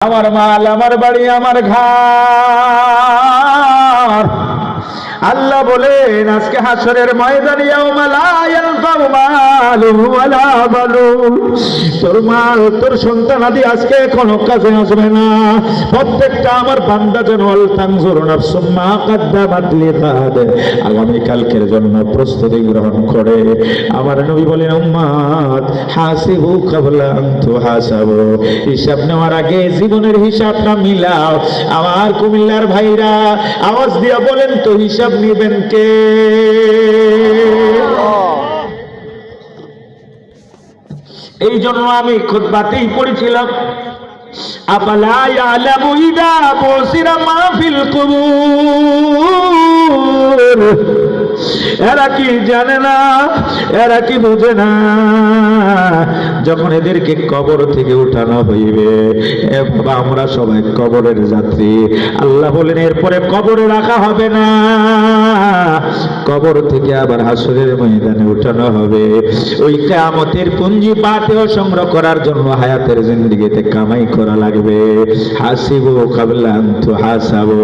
আমার মাল আমার বাড়ি আমার ঘর আল্লাহ বলেন, আজকে হাসরের ময়দানে তোর মাল তোর সন্তান আদি আজকে কোনো কাজে আসবে না। প্রত্যেকটা আমার বান্দা যেন আল তানজুর নাফসুম মা কাদ্দামাত লিগাদ আগামী কালকের জন্য প্রস্তুতি গ্রহণ করে। আমার নবী বলেন উম্মাত হাসিবু তুহাসাবু হিসাব নেওয়ার আগে জীবনের হিসাবটা মিলাও। আমার কুমিল্লার ভাইরা আওয়াজ দিয়া বলেন হিসাব নিবেন কে? এই জন্য আমি খুতবাতেই পড়েছিলাম। আপালা ইয়ালামু ইদা বুসিরা মা ফিল কুবুর। এরা কি জানে না? এরা কি বুঝে না? যখন এদেরকে কবর থেকে উঠানো হইবে বাবা, আমরা সবাই কবরের যাত্রী। আল্লাহ বলেন, এরপরে কবরে রাখা হবে না। কবর থেকে আবার হাসরের ময়দানে উঠানো হবে। ওই কেয়ামতের পুঞ্জি পাতেও সংগ্রহ করার জন্য হায়াতের জিন্দিগিতে কামাই করা লাগবে। হাসিবো কাবলা আনতু হাসাবো।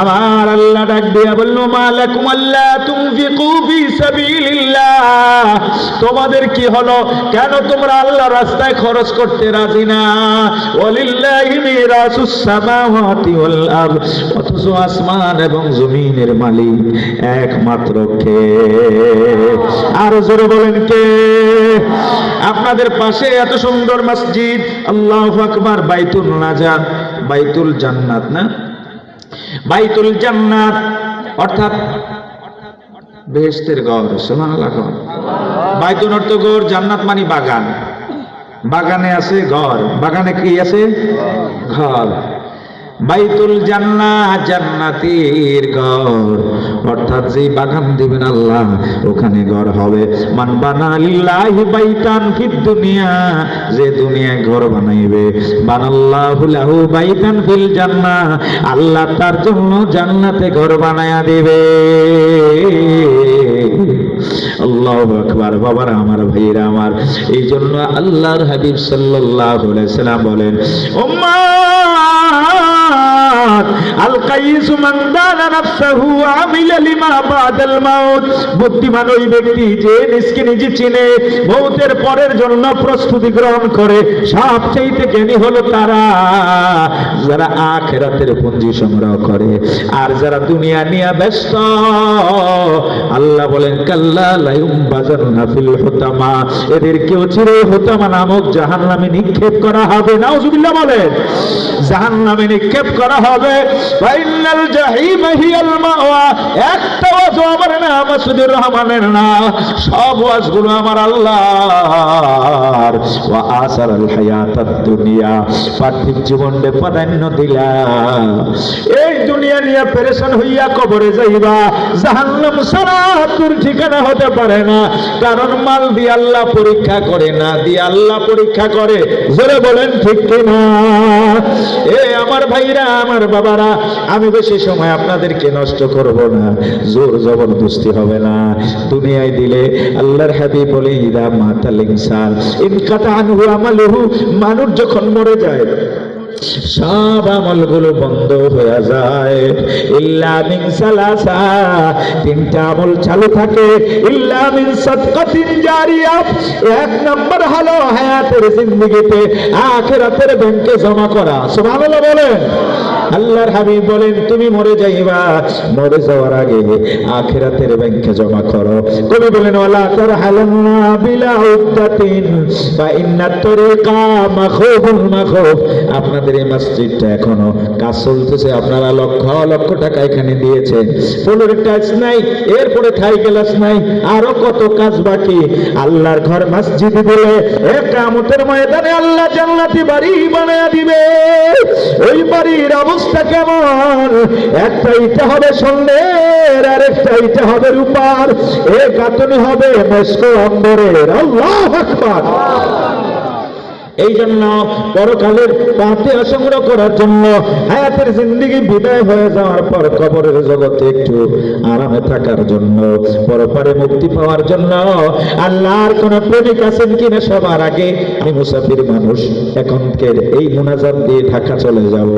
আমার আল্লাহ ডাক দিয়া বলল, মালাকুম আল্লাহ তুমফিকু ফি সাবিলিল্লাহ। তোমাদের কি হলো? কেন তোমরা আল্লাহ রাস্তায় খরচ করতে রাজি না। ওয়ালিল্লাহি মিরাসুস সামাওয়াতি ওয়াল আরদ। অথচ আসমান এবং জমিনের মালিক একমাত্র কে? আর জোরে বলেন কে? আপনাদের পাশে এত সুন্দর মসজিদ, আল্লাহু আকবার, বাইতুল নাজাত, বাইতুল জান্নাত না? বাইতুল জান্নাত, অর্থাৎ বেহেশতের ঘর সুবহানাল্লাহ বাইতুল অর্থ ঘর জান্নাত মানে বাগান। বাগানে আছে ঘর। বাগানে কি আছে? ঘর। বাইতুল জান্না জান্নাতের ঘর। অর্থাৎ যে বাগান দিবেন আল্লাহ, ওখানে ঘর হবে। মান বানা লিল্লাহি বাইতান ফিদ দুনিয়া, যে দুনিয়ায় ঘর বানাইবে। বানাল্লাহু লাহু বাইতান ফিল জান্নাহ, আল্লাহ তার জন্য জান্নাতে ঘর বানায়া দিবে। আল্লাহ আকবার, বাবার আমার, ভাইয়েরা আমার। এই জন্য আল্লাহর হাবিব সাল্লাল্লাহু আলাইহি সাল্লাম বলেন উম্মাত আল মান বুদ্ধিমান ওই ব্যক্তি যে নিজকে নিজে চিনে পরের জন্য প্রস্তুতি গ্রহণ করে। জ্ঞানী হলো তারা, যারা পুঞ্জি সংগ্রহ করে। আর যারা দুনিয়া নিয়ে ব্যস্ত, আল্লাহ বলেন, কাল্লা এদের কেউ চিরে হুতামা নামক জাহান্নামে নিক্ষেপ করা হবে। নাউজুবিল্লাহ বলেন, জাহান্নামে নিক্ষেপ করা হবে। আমার না, মাসুদুর রহমানের না। সব আমার দুনিয়া, পার্থিব জীবনে প্রাধান্য দিলা এই দুনিয়া নিয়ে হইয়া কবরে যাইবা, জাহান্নাম সারা তোর ঠিকানা হতে পারে না। কারণ মাল দিয়ে আল্লাহ পরীক্ষা করে, না দিয়ে আল্লাহ পরীক্ষা করে। জোরে বলেন ঠিক কিনা? এ আমার ভাইরা, আমার বাবারা, আমি বেশি সময় আপনাদেরকে নষ্ট করব না। জোর জবরদস্তি হবে না। দুনিয়ায় দিলে আল্লাহর হাবিব বলে, ইদা মাতাল ইনসান ইনকাতা আনহু আমালুহু মানুষ যখন মরে যায় সব আমলগুলো বন্ধ হয়ে যায়। ইল্লা সালাসা, তিনটা আমল চালু থাকে। সাদকাতিন জারিয়া, এক নম্বর হলো হায়াতের জিন্দেগিতে, আখিরাতের ব্যাংকে জমা করা। সুবহানাল্লাহ বলেন। আল্লাহর হাবিব বলেন, তুমি মরে যাইবা। মরে যাওয়ার আগে আখিরাতের ব্যাংকে জমা করো। কবি বলেন, ওয়ালা তারহালান্না বিলা উদ্দাতিন বা ইন্না তরিকা মাখুবুল মাখুব আপনাদের এই মসজিদটা এখনও কাজ চলতেছে। আপনারা লক্ষ লক্ষ টাকা এখানে দিয়েছেন। পনেরো টাচ নাই, এরপরে থাই গ্লাস নাই, আরও কত কাজ বাকি। আল্লাহর ঘর মসজিদ দিলে কামতের ময়দানে আল্লাহ জান্নাতি বাড়ি বানায়া দিবে। ওই বাড়ির অবস্থা কেমন? একটা ইটা হবে স্বর্ণের আর একটা ইটা হবে রূপার। এ গাতনি হবে মেসকো অম্বরের আল্লাহ আকবার। এই জন্য পরকালের পাতে সংগ্রহ করার জন্য হায়াতের জিন্দিগি বিদায় হয়ে যাওয়ার পর কবরের জগতে একটু আরামে থাকার জন্য, পরপারে মুক্তি পাওয়ার জন্য। আল্লাহর কোন প্রেমিক আছেন কিনা সবার আগে? আমি মুসাফির মানুষ এখনকের এই মুনাজাত দিয়ে ঢাকা চলে যাব।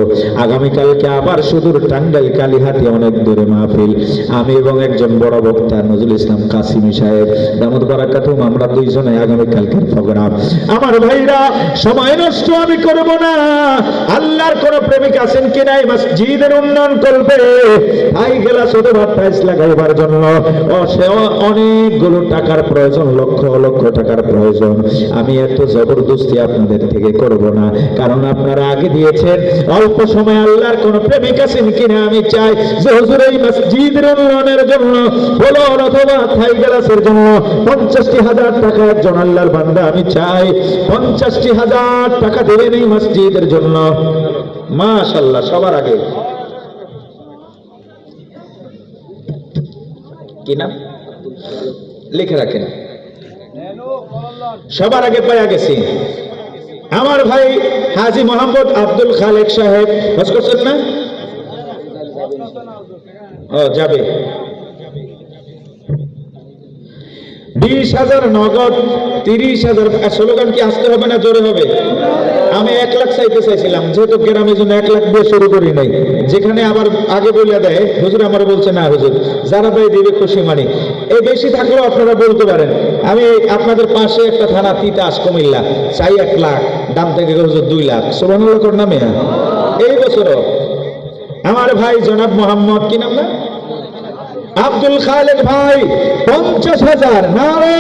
আগামীকালকে আবার সুদূর টাঙ্গাইল কালীহাটি অনেক দূরে মাহফিল। আমি এবং একজন বড় বক্তা নজরুল ইসলাম কাসিমি সাহেব, দামদ বারাকাতুম, আমরা দুইজনে আগামীকালকের প্রোগ্রাম। আমার ভাইরা সময় নষ্ট আমি করব না। আল্লাহর কোন প্রেমিক আছেন কিনা এই মসজিদের উন্নয়ন করবে। ভাই গেলা শুধুমাত্র টাইলস লাগাইবার জন্য। অনেকগুলো টাকার প্রয়োজন, লক্ষ লক্ষ টাকার প্রয়োজন। আমি এত জবরদস্তি আপনাদের থেকে করব না। কারণ আপনারা আগে দিয়েছেন, অল্প সময় আল্লাহর কোন প্রেমিক আছেন কিনা আমি চাই যে হুজুর এই মসজিদের উন্নয়নের জন্য বলো অথবা থাই গ্লাসের জন্য পঞ্চাশটি হাজার টাকা একজন আল্লাহর বান্দা আমি চাই। পঞ্চাশটি হাজার টাকা দেবেন এই মসজিদের জন্য। মাশাল্লাহ, সবার আগে। কি নাম? লিখে রাখেন। সবার আগে পাইয়া গেছি। আমার ভাই হাজি মোহাম্মদ আব্দুল খালেক সাহেব হজ করছেন না? ও, যাবে। বিশ হাজার নগদ, তিরিশ হাজার স্লোগান কি আসতে হবে না জোরে হবে? আমি এক লাখ চাইতে চাইছিলাম, যেহেতু গ্রামের জন্য এক লাখ দিয়ে শুরু করি নাই। যেখানে আবার আগে বলে দেয়, হুজুর আমার বলছে, না হুজুর, যারা দেয় দিবে খুশি মানি। এই বেশি থাকলেও আপনারা বলতে পারেন। আমি আপনাদের পাশে একটা থানা, তিতাস, কুমিল্লা, চাই এক লাখ, দাম থেকে হুজুর দুই লাখ। সোবানুল্লাহর নামে এই বছরও। আমার ভাই জনাব মোহাম্মদ, কি নাম না? আব্দুল খালেক ভাই পঞ্চাশ হাজার নারে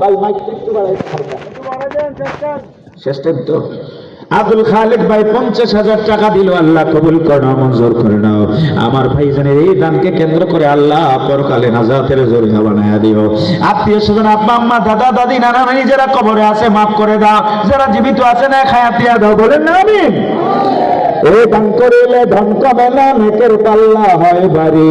ভাই মাইক একটু বাড়াই। শেষ টাইম তো। আব্দুল খালেক ভাই পঞ্চাশ হাজার টাকা দিল আল্লাহ কবুল করে নাও মঞ্জুর করে নাও। আমার ভাইজানের এই দানকে কেন্দ্র করে আল্লাহ পরকালে নাজাতের জরিয়া বানায়া দিও। আত্মীয় স্বজন আব্বা আম্মা দাদা দাদি নানা নানি যারা কবরে আছে মাফ করে দাও। যারা জীবিত আছে না খায়াতিয়া দাও। বলেন না আমি এ দান করিলে ধন কমে না নেকের পাল্লা হয় বাড়ি